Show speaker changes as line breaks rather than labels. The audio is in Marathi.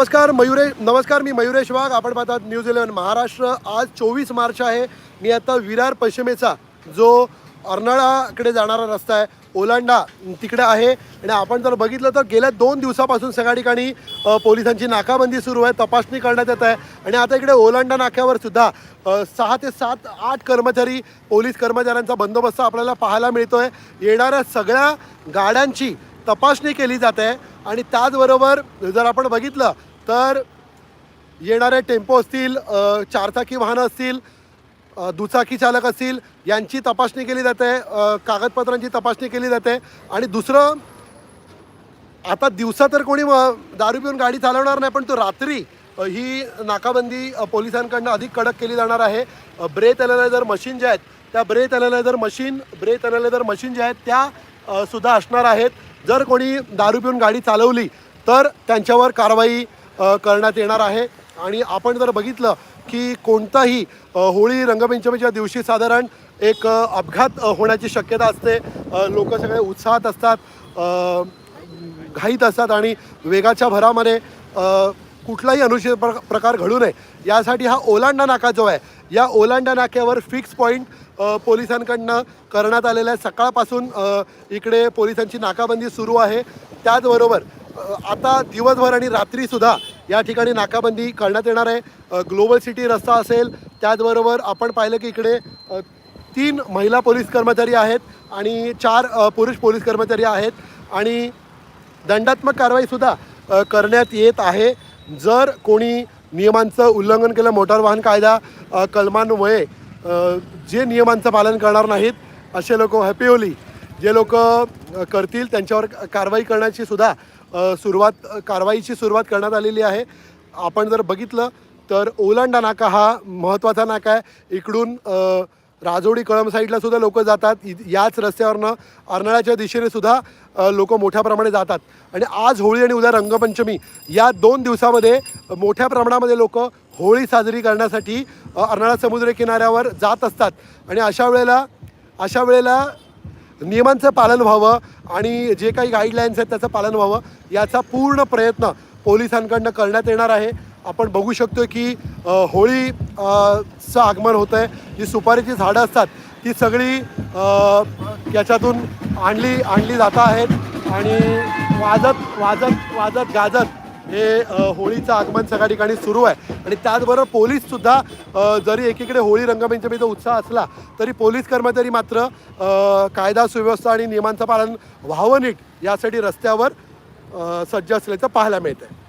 नमस्कार मयुरेश नमस्कार मी मयुरेश वाघ आपण पाहतात न्यूज इलेव्हन महाराष्ट्र. आज चोवीस मार्च आहे. मी आता विरार पश्चिमेचा जो अर्नाळाकडे जाणारा रस्ता आहे ओलांडा तिकडे आहे. आणि आपण जर बघितलं तर गेल्या दोन दिवसापासून सगळ्या ठिकाणी पोलिसांची नाकाबंदी सुरू आहे तपासणी करण्यात येत आहे. आणि आता इकडे ओलांडा नाक्यावर सुद्धा सहा ते सात आठ कर्मचारी पोलीस कर्मचाऱ्यांचा बंदोबस्त आपल्याला पाहायला मिळतो आहे येणाऱ्या सगळ्या गाड्यांची तपासणी केली जाते. आणि त्याचबरोबर जर आपण बघितलं तर येणारे टेम्पो असतील चारचाकी वाहनं असतील दुचाकी चालक असतील यांची तपासणी केली जाते कागदपत्रांची तपासणी केली जाते. आणि दुसरं आता दिवसा तर कोणी दारू पिऊन गाडी चालवणार नाही पण तो रात्री ही नाकाबंदी पोलिसांकडनं अधिक कडक केली जाणार आहे. ब्रेथ अनालायझर मशीन ज्या आहेत त्या breath analyser machine breath analyser machine ज्या आहेत त्या सुद्धा असणार आहेत. जर कोणी दारू पिऊन गाडी चालवली तर त्यांच्यावर कारवाई करण्यात येणार आहे. आणि आपण जर बघितलं की कोणताही होळी रंगपंचमीच्या दिवशी साधारण एक अपघात होण्याची शक्यता असते. लोक सगळे उत्साहात असतात घाईत असतात आणि वेगाच्या भरामध्ये कुठलाही अनुचित प्र प्रकार घडू नये. यासाठी हा ओलांडा नाका जो आहे या ओलांडा नाक्यावर फिक्स पॉईंट पोलिसांकडनं करण्यात आलेला आहे सकाळपासून इकडे पोलिसांची नाकाबंदी सुरू आहे. त्याचबरोबर आता दिवसभर आणि रात्रीसुद्धा या ठिकाणी नाकाबंदी करण्यात येणार आहे. ग्लोबल सिटी रस्ता असेल त्याचबरोबर आपण पाहिलं की इकडे तीन महिला पोलीस कर्मचारी आहेत आणि चार पुरुष पोलीस कर्मचारी आहेत आणि दंडात्मक कारवाईसुद्धा करण्यात येत आहे. जर कोणी नियमांचं उल्लंघन केलं मोटार वाहन कायदा कलमांमुळे जे नियमांचं पालन करणार नाहीत असे लोक हॅपी होली. जे लोक करतील त्यांच्यावर कारवाई करण्याची सुद्धा सुरुवात कारवाईची सुरुवात करण्यात आलेली आहे. आपण जर बघितलं तर ओलांडा नाका हा महत्त्वाचा नाका आहे. इकडून राजोडी कळम साईडला सुद्धा लोक जातात. इ- याच रस्त्यावरनं अर्नाळ्याच्या दिशेने सुद्धा लोक मोठ्या प्रमाणे जातात. आणि आज होळी आणि उद्या रंगपंचमी या दोन दिवसामध्ये मोठ्या प्रमाणामध्ये लोक होळी साजरी करण्यासाठी अर्नाळा समुद्र किनाऱ्यावर जात असतात. आणि अशा वेळेला अशा वेळेला नियमांचं पालन व्हावं आणि जे काही गाईडलाईन्स आहेत त्याचं पालन व्हावं याचा पूर्ण प्रयत्न पोलिसांकडनं करण्यात येणार आहे. आपण बघू शकतो की होळीचं होळी चं आगमन होतं आहे जी सुपारीची झाडं असतात ती सगळी याच्यातून आणली आणली जात आहेत आणि वाजत वाजत वाजत गाजत हे होळीचं आगमन सगळ्या ठिकाणी सुरू आहे. आणि त्याचबरोबर पोलीससुद्धा जरी एकीकडे होळी रंगपंचमीचा उत्साह असला तरी पोलीस कर्मचारी मात्र कायदा सुव्यवस्था आणि नियमांचं पालन व्हावं नीट यासाठी रस्त्यावर सज्ज असल्याचं पाहायला मिळतं आहे